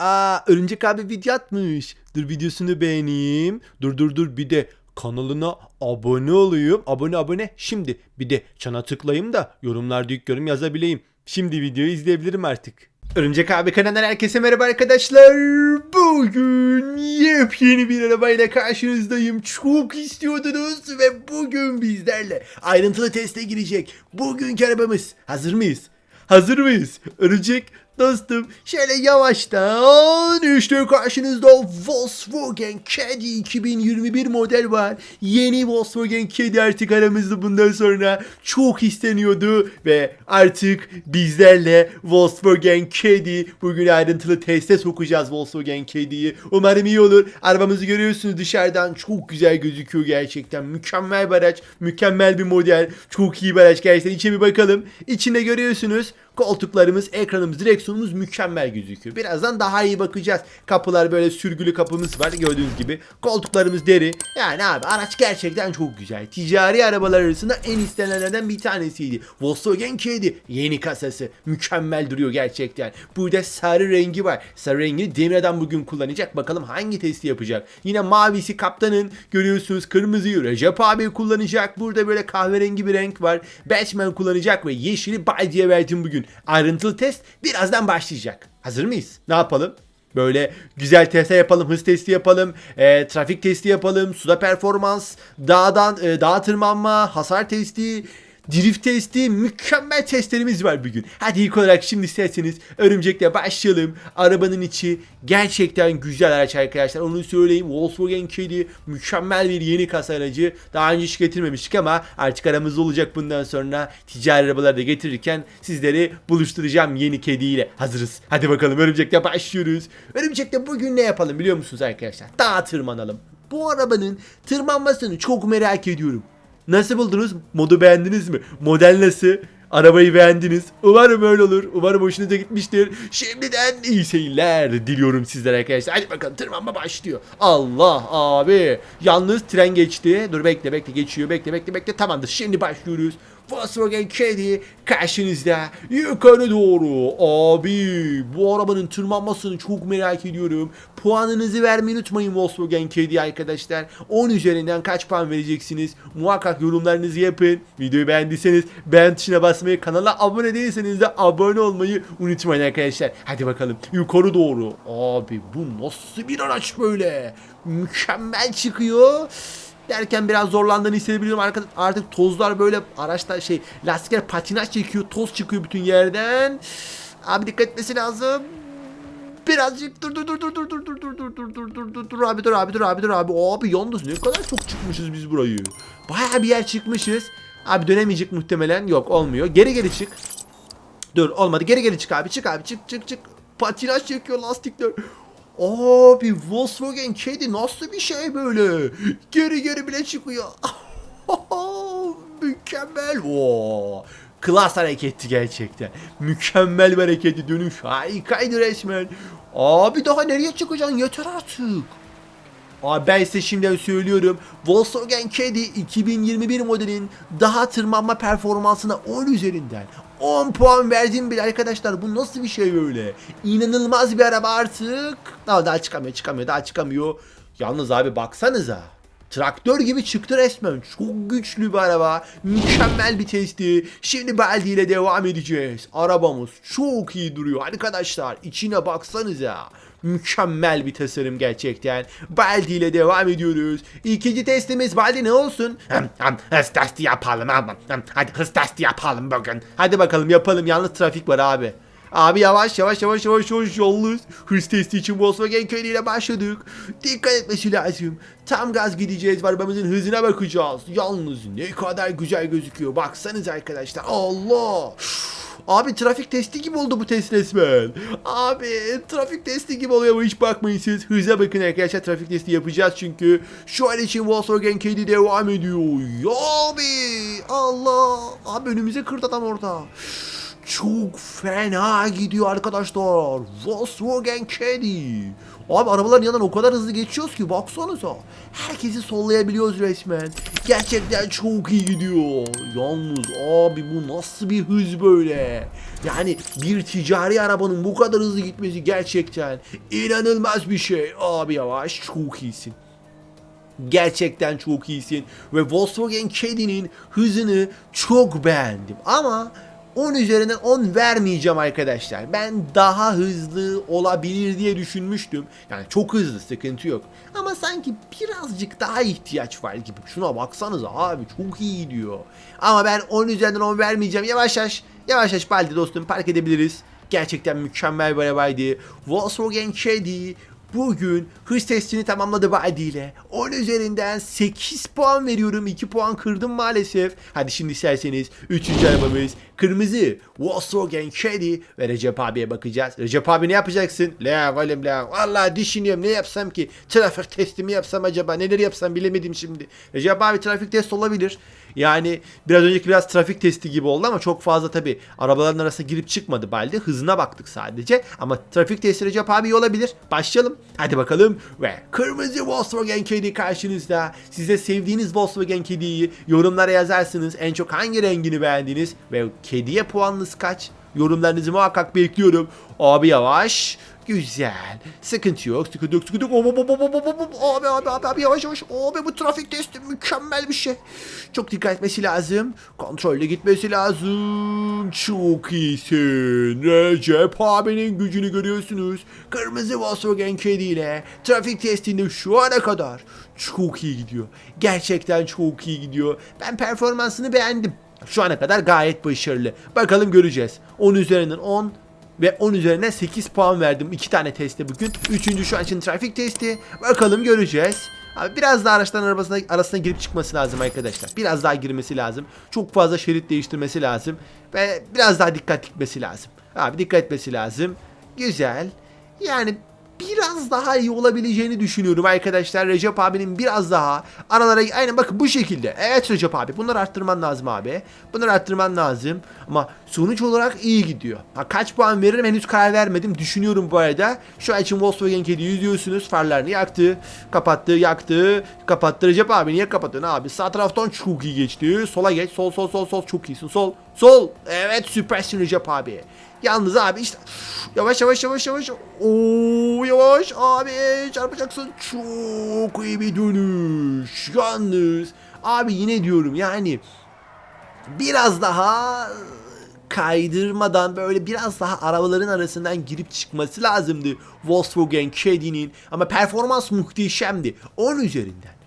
Aa Örümcek abi video atmış. Dur videosunu beğeneyim. Dur dur dur bir de kanalına abone olayım. Abone abone. Şimdi bir de çana tıklayayım da yorumlarda ilk yorum yazabileyim. Şimdi videoyu izleyebilirim artık. Örümcek abi kanalından herkese merhaba arkadaşlar. Bugün yepyeni bir arabayla karşınızdayım. Çok istiyordunuz ve bugün bizlerle ayrıntılı teste girecek. Bugünkü arabamız. Hazır mıyız? Hazır mıyız? Örümcek dostum şöyle yavaştan işte karşınızda Volkswagen Caddy 2021 model var. Yeni Volkswagen Caddy artık aramızda bundan sonra çok isteniyordu ve artık bizlerle Volkswagen Caddy bugün ayrıntılı teste sokacağız Volkswagen Caddy'yi. Umarım iyi olur. Arabamızı görüyorsunuz dışarıdan çok güzel gözüküyor gerçekten. Mükemmel bir araç, mükemmel bir model. Çok iyi bir araç gerçekten. İçe bir bakalım. İçinde görüyorsunuz koltuklarımız, ekranımız, direksiyonumuz mükemmel gözüküyor. Birazdan daha iyi bakacağız. Kapılar böyle sürgülü kapımız var gördüğünüz gibi. Koltuklarımız deri. Yani abi araç gerçekten çok güzel. Ticari arabalar arasında en istenenlerden bir tanesiydi. Volkswagen Caddy yeni kasası. Mükemmel duruyor gerçekten. Burada sarı rengi var. Sarı rengini Demir'den bugün kullanacak. Bakalım hangi testi yapacak. Yine mavisi kaptanın. Görüyorsunuz kırmızıyı Recep abi kullanacak. Burada böyle kahverengi bir renk var. Batman kullanacak ve yeşili Baldi'ye verdim bugün. Ayrıntılı test birazdan başlayacak. Hazır mıyız? Ne yapalım? Böyle güzel teste yapalım, hız testi yapalım, e, trafik testi yapalım, suda performans, dağdan e, dağa tırmanma, hasar testi, drift testi, mükemmel testlerimiz var bugün. Hadi ilk olarak şimdi isterseniz örümcekle başlayalım. Arabanın içi gerçekten güzel araç arkadaşlar. Onu söyleyeyim. Volkswagen Caddy mükemmel bir yeni kasa aracı. Daha önce hiç getirmemiştik ama artık aramızda olacak bundan sonra. Ticari arabaları da getirirken sizleri buluşturacağım yeni kediyle. Hazırız. Hadi bakalım örümcekle başlıyoruz. Örümcekle bugün ne yapalım biliyor musunuz arkadaşlar? Dağa tırmanalım. Bu arabanın tırmanmasını çok merak ediyorum. Nasıl buldunuz? Modu beğendiniz mi? Model nasıl? Arabayı beğendiniz. Umarım öyle olur. Umarım hoşunuza gitmiştir. Şimdiden iyi seyirler diliyorum sizlere arkadaşlar. Hadi bakalım tırmanma başlıyor. Allah abi. Yalnız tren geçti. Dur bekle bekle geçiyor. Bekle bekle bekle. Tamamdır. Şimdi başlıyoruz. Volkswagen Caddy karşınızda yukarı doğru. Abi bu arabanın tırmanmasını çok merak ediyorum. Puanınızı vermeyi unutmayın Volkswagen Caddy arkadaşlar. 10 üzerinden kaç puan vereceksiniz? Muhakkak yorumlarınızı yapın. Videoyu beğendiyseniz beğen tuşuna basmayı, kanala abone değilseniz de abone olmayı unutmayın arkadaşlar. Hadi bakalım yukarı doğru. Abi bu nasıl bir araç böyle? Mükemmel çıkıyor derken biraz zorlandığını hissedebiliyorum. Arka, artık tozlar böyle araçta şey lastikler patinaj çekiyor. Toz çıkıyor bütün yerden. Abi dikkat etmesi lazım. Birazcık dur dur dur dur dur dur dur dur dur dur dur dur dur dur abi dur abi dur abi dur abi. Abi yalnız ne kadar çok çıkmışız biz burayı. Baya bir yer çıkmışız. Abi dönemeyecek muhtemelen. Yok olmuyor. Geri geri çık. Dur olmadı. Geri geri çık abi. Çık abi. Çık çık çık. Patinaj çekiyor lastikler. Abi Volkswagen Caddy nasıl bir şey böyle? Geri geri bile çıkıyor. Mükemmel. Oo. Klas hareketti gerçekten. Mükemmel bir hareketi dönüş. Harikaydı resmen. Abi daha nereye çıkacaksın? Yeter artık. Abi ben size şimdiden söylüyorum. Volkswagen Caddy 2021 modelin daha tırmanma performansına 10 üzerinden 10 puan verdim bile arkadaşlar. Bu nasıl bir şey böyle? İnanılmaz bir araba artık. Daha, daha çıkamıyor çıkamıyor daha çıkamıyor. Yalnız abi baksanıza. Traktör gibi çıktı resmen. Çok güçlü bir araba. Mükemmel bir testi. Şimdi Baldi ile devam edeceğiz. Arabamız çok iyi duruyor arkadaşlar. İçine baksanıza. Mükemmel bir tasarım gerçekten. Baldi ile devam ediyoruz. İkinci testimiz Baldi ne olsun? Hız testi yapalım. Hadi hız testi yapalım bugün. Hadi bakalım yapalım. Yalnız trafik var abi. Abi yavaş yavaş yavaş yavaş yavaş yalnız. Hız testi için Volkswagen Caddy ile başladık. Dikkat etmesi lazım. Tam gaz gideceğiz. Arabamızın hızına bakacağız. Yalnız ne kadar güzel gözüküyor. Baksanız arkadaşlar. Allah. Abi trafik testi gibi oldu bu test resmen. Abi trafik testi gibi oluyor ama hiç bakmayın siz. Hıza bakın arkadaşlar trafik testi yapacağız çünkü. Şu an için Volkswagen Caddy devam ediyor. Ya abi Allah. Abi önümüze kırdı adam orada. Çok fena gidiyor arkadaşlar. Volkswagen Caddy. Abi arabaların yanından o kadar hızlı geçiyoruz ki baksanıza. Herkesi sollayabiliyoruz resmen. Gerçekten çok iyi gidiyor. Yalnız abi bu nasıl bir hız böyle? Yani bir ticari arabanın bu kadar hızlı gitmesi gerçekten inanılmaz bir şey. Abi yavaş çok iyisin. Gerçekten çok iyisin ve Volkswagen Caddy'nin hızını çok beğendim. Ama 10 üzerinden 10 vermeyeceğim arkadaşlar. Ben daha hızlı olabilir diye düşünmüştüm. Yani çok hızlı sıkıntı yok. Ama sanki birazcık daha ihtiyaç var gibi. Şuna baksanıza abi çok iyi diyor. Ama ben 10 üzerinden 10 vermeyeceğim. Yavaş yavaş yavaş yavaş Baldi dostum park edebiliriz. Gerçekten mükemmel bir arabaydı. Volkswagen Caddy Bugün hız testini tamamladı Baldi ile. 10 üzerinden 8 puan veriyorum. 2 puan kırdım maalesef. Hadi şimdi isterseniz 3. arabamız kırmızı Volkswagen Caddy ve Recep abiye bakacağız. Recep abi ne yapacaksın? La oğlum la. Vallahi düşünüyorum ne yapsam ki? Trafik testimi yapsam acaba? Neler yapsam bilemedim şimdi. Recep abi trafik test olabilir. Yani biraz önceki biraz trafik testi gibi oldu ama çok fazla tabi arabaların arasına girip çıkmadı Baldi. Hızına baktık sadece. Ama trafik testi Recep abi iyi olabilir. Başlayalım. Hadi bakalım. Ve kırmızı Volkswagen Caddy karşınızda. Size sevdiğiniz Volkswagen Caddy'yi yorumlara yazarsınız. En çok hangi rengini beğendiniz? Ve kediye puanınız kaç? Yorumlarınızı muhakkak bekliyorum. Abi yavaş. Güzel. Sıkıntı yok. Sıkıntı yok. Sıkıntı yok. Hop. Abi abi abi abi yavaş yavaş. Abi bu trafik testi mükemmel bir şey. Çok dikkat etmesi lazım. Kontrollü gitmesi lazım. Çok iyisin. Recep abinin gücünü görüyorsunuz. Kırmızı Volkswagen Caddy ile trafik testinde şu ana kadar çok iyi gidiyor. Gerçekten çok iyi gidiyor. Ben performansını beğendim. Şu ana kadar gayet başarılı. Bakalım göreceğiz. 10 üzerinden 10 ve 10 üzerinden 8 puan verdim. 2 tane testte bugün. Üçüncü şu an için trafik testi. Bakalım göreceğiz. Abi biraz daha araçların arasına, arasına girip çıkması lazım arkadaşlar. Biraz daha girmesi lazım. Çok fazla şerit değiştirmesi lazım. Ve biraz daha dikkat etmesi lazım. Abi dikkat etmesi lazım. Güzel. Yani biraz daha iyi olabileceğini düşünüyorum arkadaşlar. Recep abinin biraz daha aralara aynen bakın bu şekilde. Evet Recep abi bunları arttırman lazım abi. Bunları arttırman lazım. Ama sonuç olarak iyi gidiyor. Ha, kaç puan veririm henüz karar vermedim. Düşünüyorum bu arada. Şu an için Volkswagen Caddy yüzüyorsunuz. Farlarını yaktı. Kapattı yaktı. Kapattı Recep abi niye kapatıyorsun abi? Sağ taraftan çok iyi geçti. Sola geç. Sol sol sol sol çok iyisin. Sol. Sol. Evet süpersin Recep abi. Yalnız abi işte yavaş yavaş yavaş yavaş. Oo yavaş abi çarpacaksın. Çok iyi bir dönüş. Yalnız abi yine diyorum yani biraz daha kaydırmadan böyle biraz daha arabaların arasından girip çıkması lazımdı Volkswagen Caddy'nin ama performans muhteşemdi 10 üzerinden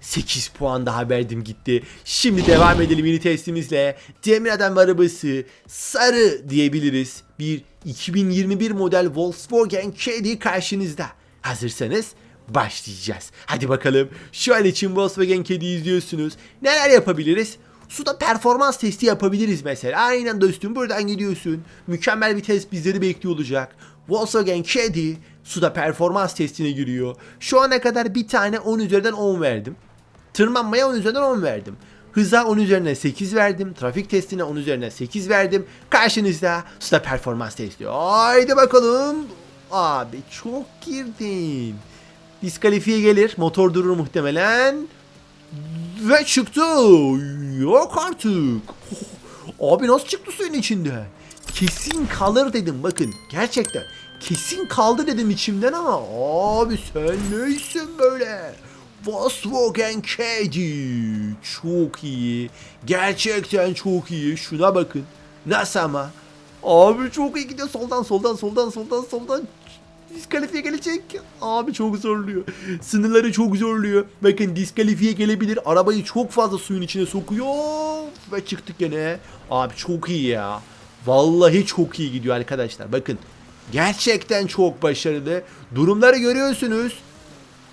8 puan daha verdim gitti. Şimdi devam edelim yeni testimizle. Demir Adam arabası sarı diyebiliriz. Bir 2021 model Volkswagen Caddy karşınızda. Hazırsanız başlayacağız. Hadi bakalım. Şu an için Volkswagen Caddy izliyorsunuz. Neler yapabiliriz? Suda performans testi yapabiliriz mesela. Aynen dostum buradan gidiyorsun. Mükemmel bir test bizleri bekliyor olacak. Volkswagen Caddy suda performans testine giriyor. Şu ana kadar bir tane 10 üzerinden 10 verdim. Tırmanmaya 10 üzerinden 10 verdim. Hıza 10 üzerinden 8 verdim. Trafik testine 10 üzerinden 8 verdim. Karşınızda suda performans testi. Haydi bakalım. Abi çok girdin. Diskalifiye gelir. Motor durur muhtemelen. Ve çıktı. Yok artık. Abi nasıl çıktı suyun içinde? Kesin kalır dedim bakın. Gerçekten. Kesin kaldı dedim içimden ama abi sen neysin böyle? Volkswagen Caddy. Çok iyi. Gerçekten çok iyi. Şuna bakın. Nasıl ama? Abi çok iyi gidiyor. Soldan soldan soldan soldan soldan. Diskalifiye gelecek. Abi çok zorluyor. Sınırları çok zorluyor. Bakın diskalifiye gelebilir. Arabayı çok fazla suyun içine sokuyor. Ve çıktık gene. Abi çok iyi ya. Vallahi çok iyi gidiyor arkadaşlar. Bakın. Gerçekten çok başarılı. Durumları görüyorsunuz.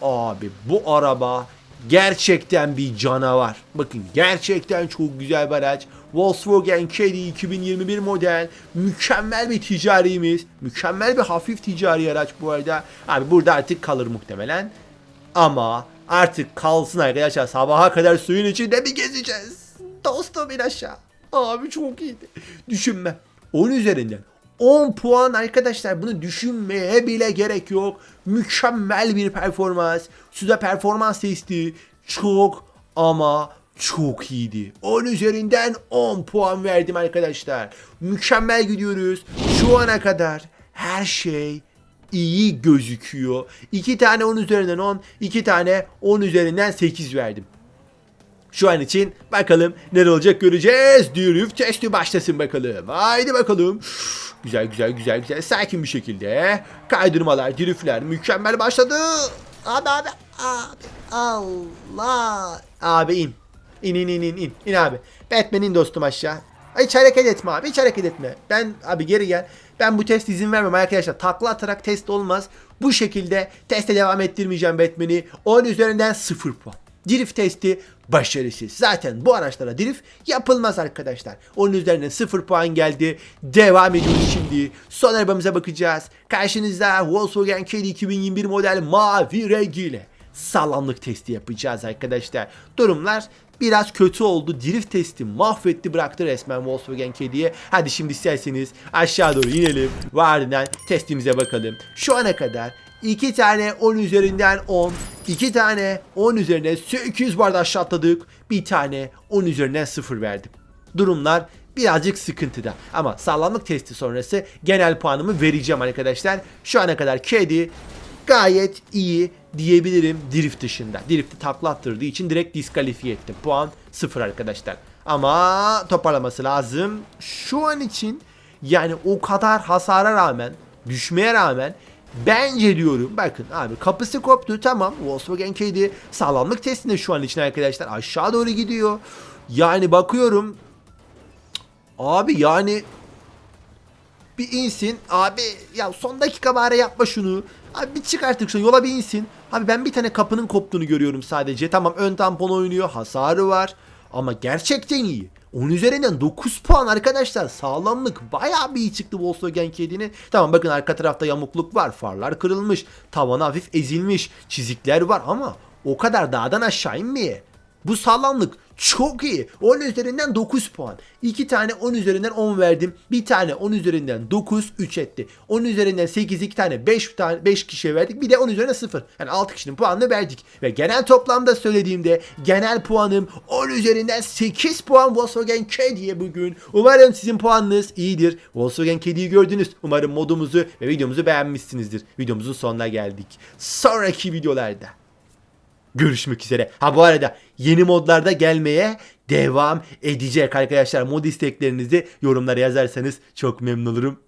Abi bu araba gerçekten bir canavar. Bakın gerçekten çok güzel bir araç. Volkswagen Caddy 2021 model. Mükemmel bir ticarimiz. Mükemmel bir hafif ticari araç bu arada. Abi burada artık kalır muhtemelen. Ama artık kalsın arkadaşlar. Sabaha kadar suyun içinde mi gezeceğiz? Dostum in aşağı. Abi çok iyiydi. Düşünme. 10 üzerinden 10 puan arkadaşlar bunu düşünmeye bile gerek yok. Mükemmel bir performans. Suda performans testi çok ama çok iyiydi. 10 üzerinden 10 puan verdim arkadaşlar. Mükemmel gidiyoruz. Şu ana kadar her şey iyi gözüküyor. 2 tane 10 üzerinden 10, 2 tane 10 üzerinden 8 verdim. Şu an için bakalım ne olacak göreceğiz. Drift testi başlasın bakalım. Haydi bakalım. Güzel güzel güzel güzel sakin bir şekilde. Kaydırmalar, driftler mükemmel başladı. Abi abi abi Allah. Abi in. İn in in in in. İn abi. Batman'in dostum aşağı. Hiç hareket etme abi hiç hareket etme. Ben abi geri gel. Ben bu test izin vermem arkadaşlar. Takla atarak test olmaz. Bu şekilde teste devam ettirmeyeceğim Batman'i. 10 üzerinden 0 puan. Drift testi başarısız. Zaten bu araçlara drift yapılmaz arkadaşlar. Onun üzerine 0 puan geldi. Devam ediyoruz şimdi. Son arabamıza bakacağız. Karşınızda Volkswagen Caddy 2021 model mavi rengiyle sağlamlık testi yapacağız arkadaşlar. Durumlar biraz kötü oldu. Drift testi mahvetti bıraktı resmen Volkswagen Caddy'ye. Hadi şimdi isterseniz aşağı doğru inelim. Ve ardından testimize bakalım. Şu ana kadar 2 tane 10 üzerinden 10, 2 tane 10 üzerinden 8 barda aşağı atladık. Bir tane 10 üzerinden 0 verdim. Durumlar birazcık sıkıntıda. Ama sağlamlık testi sonrası genel puanımı vereceğim arkadaşlar. Şu ana kadar kedi gayet iyi diyebilirim drift dışında. Drift'i takla attırdığı için direkt diskalifiye ettim. Puan 0 arkadaşlar. Ama toparlaması lazım. Şu an için yani o kadar hasara rağmen, düşmeye rağmen Bence diyorum bakın abi kapısı koptu tamam Volkswagen Caddy sağlamlık testinde şu an için arkadaşlar aşağı doğru gidiyor. Yani bakıyorum abi yani bir insin abi ya son dakika bari yapma şunu. Abi bir çık artık şu yola bir insin. Abi ben bir tane kapının koptuğunu görüyorum sadece. Tamam ön tampon oynuyor hasarı var. Ama gerçekten iyi. 10 üzerinden 9 puan arkadaşlar. Sağlamlık bayağı bir iyi çıktı Volkswagen Caddy'nin. Tamam bakın arka tarafta yamukluk var. Farlar kırılmış. Tavan hafif ezilmiş. Çizikler var ama o kadar dağdan aşağı inmeye. Bu sağlamlık çok iyi. 10 üzerinden 9 puan. 2 tane 10 üzerinden 10 verdim. Bir tane 10 üzerinden 9 3 etti. 10 üzerinden 8 2 tane 5 tane 5 kişiye verdik. Bir de 10 üzerinden 0. Yani 6 kişinin puanını verdik. Ve genel toplamda söylediğimde genel puanım 10 üzerinden 8 puan Volkswagen Caddy'ye bugün. Umarım sizin puanınız iyidir. Volkswagen Caddy'yi gördünüz. Umarım modumuzu ve videomuzu beğenmişsinizdir. Videomuzun sonuna geldik. Sonraki videolarda görüşmek üzere. Ha bu arada yeni modlarda gelmeye devam edecek arkadaşlar. Mod isteklerinizi yorumlara yazarsanız çok memnun olurum.